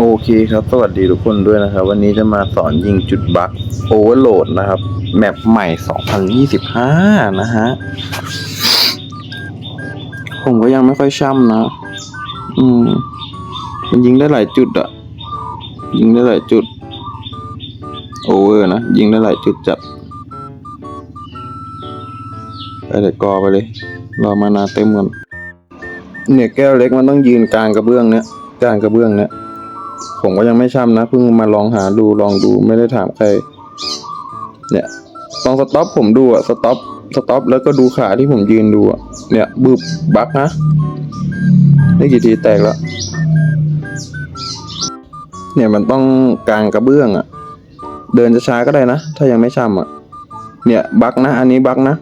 โอเคครับ สวัสดีทุกคนด้วยนะครับ วันนี้จะมาสอนยิงจุดบัคโอเวอร์โหลดนะครับ แมปใหม่ 2025 นะฮะ ผมก็ยังไม่ค่อยช่ำนะ อืม มันยิงได้หลายจุดอะยิงได้หลายจุด โอเวอร์นะ ยิงได้หลายจุดจัดไปเด็กกอไปเลย รอมานาเต็มก่อนเนี่ยแก้วเล็กมันต้องยืนกลางกระเบื้องเนี้ยกลางกระเบื้องเนี้ย ผมก็ยังไม่ช่ำนะเพิ่งมาลองหาดูลองดูไม่ได้ถามใคร เนี่ยลองสต็อปผมดูอะสต็อปสต็อปแล้วก็ดูขาที่ผมยืนดูอะเนี่ยบึบบักนะนี่กี่ทีแตกแล้ว เนี่ยมันต้องกลางกระเบื้องอะเดินช้าๆก็ได้นะ ถ้ายังไม่ช่ำอะเนี่ยบักนะ อันนี้บักนะ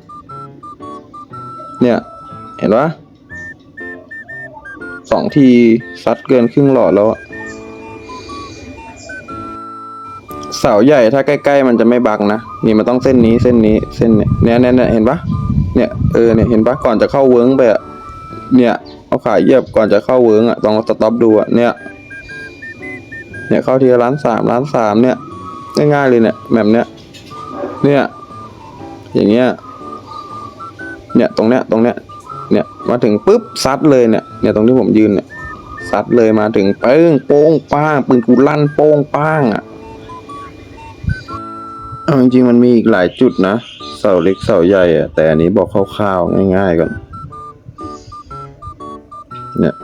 เนี่ยเห็นปะสองทีซัดเกินครึ่งหลอดแล้วอะ เสาใหญ่ถ้าใกล้ ๆ มันจะไม่บักนะนี่มันต้องเส้นนี้เส้นนี้เส้นเนี้ยเนี่ยเนี่ยเนี่ยเห็นปะเนี่ยเออเนี่ยเห็นปะก่อนจะเข้าเวิร์งไปอะเนี่ยเอาขาเหยียบก่อนจะเข้าเวิร์งอะต้องสต็อปดูอะเนี่ย เนี่ยเข้าทีละล้านสามล้านสามเนี่ยง่ายๆเลยเนี่ยแบบเนี้ยเนี่ย อย่างเงี้ยเนี่ยตรงเนี้ยตรงเนี้ยเนี่ยมาถึงปุ๊บซัดเลยเนี่ยเนี่ยตรงที่ผมยืนเนี่ยซัดเลยมาถึงปึ้งโป้งป้างปืนกูลั่นโป้งป้างอะ เอาจริงๆมันมีอีกหลายจุดนะ เสาเล็กเสาใหญ่อะแต่อันนี้บอกคร่าวๆง่ายๆก่อน เนี่ย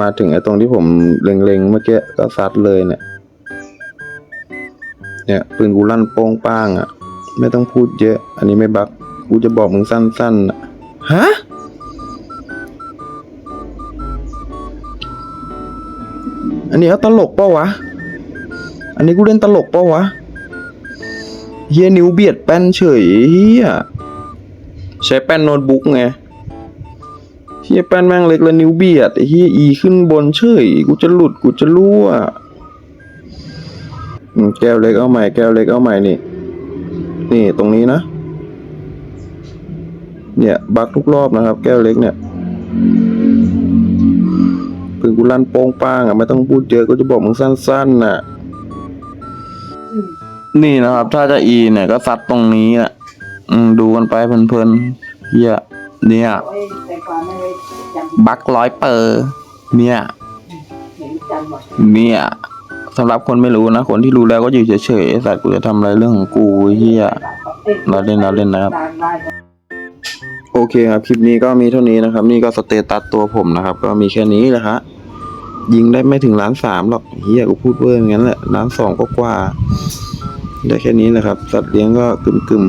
มาถึงไอ้ตรงที่ผมเล็งๆเมื่อกี้ก็ซัดเลยเนี่ย เนี่ยปืนกูลั่นโป้งป้างอะไม่ต้องพูดเยอะ อันนี้ไม่บักกูจะบอกมึงสั้นๆอะฮะอันนี้เขาตลกปะวะ อันนี้กูเล่นตลกปะวะ เฮียนิ้วเบียดแป้นเฉยเฮียใช้แป้นโน้ตบุ๊กไงเฮียแป้นแม่งเล็กแล้วนิ้วเบียดเฮียอีขึ้นบนเฉยกูจะหลุดกูจะรั่วแก้วเล็กเอาใหม่แก้วเล็กเอาใหม่นี่ นี่ตรงนี้นะ เนี่ยบักทุกรอบนะครับ แก้วเล็กเนี่ยปืนกูลั่นโป้งป้างอะไม่ต้องพูดเยอะก็จะบอกมึงสั้นๆน่ะ นี่นะครับ ถ้าจะอีเนี่ยก็ซัดตรงนี้แหละอืมดูกันไปเพลินๆเฮียเนี่ยไว้แต่ก่อนไม่ได้จำบักร้อยเปอร์เนี่ยเนี่ยสำหรับคนไม่รู้นะ คนที่รู้แล้วก็อยู่เฉยๆไอ้สัตว์กูจะทำอะไรเรื่องของกูเฮียเราเล่นเราเล่นนะครับ โอเคครับ คลิปนี้ก็มีเท่านี้นะครับ นี่ก็สเตตัสตัวผมนะครับ ก็มีแค่นี้แหละฮะยิงได้ไม่ถึงล้านสามหรอกเฮียกูพูดเวอร์งั้นแหละล้านสองก็กว่า ได้แค่นี้แหละครับ สัตว์เลี้ยงก็กึ่มกึ่ม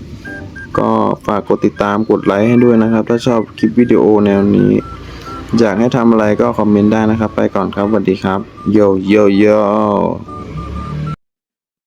ๆ ก็ฝากกดติดตามกดไลค์ให้ด้วยนะครับ ถ้าชอบคลิปวิดีโอแนวนี้ อยากให้ทำอะไรก็คอมเมนต์ได้นะครับ ไปก่อนครับสวัสดีครับ โยโยโย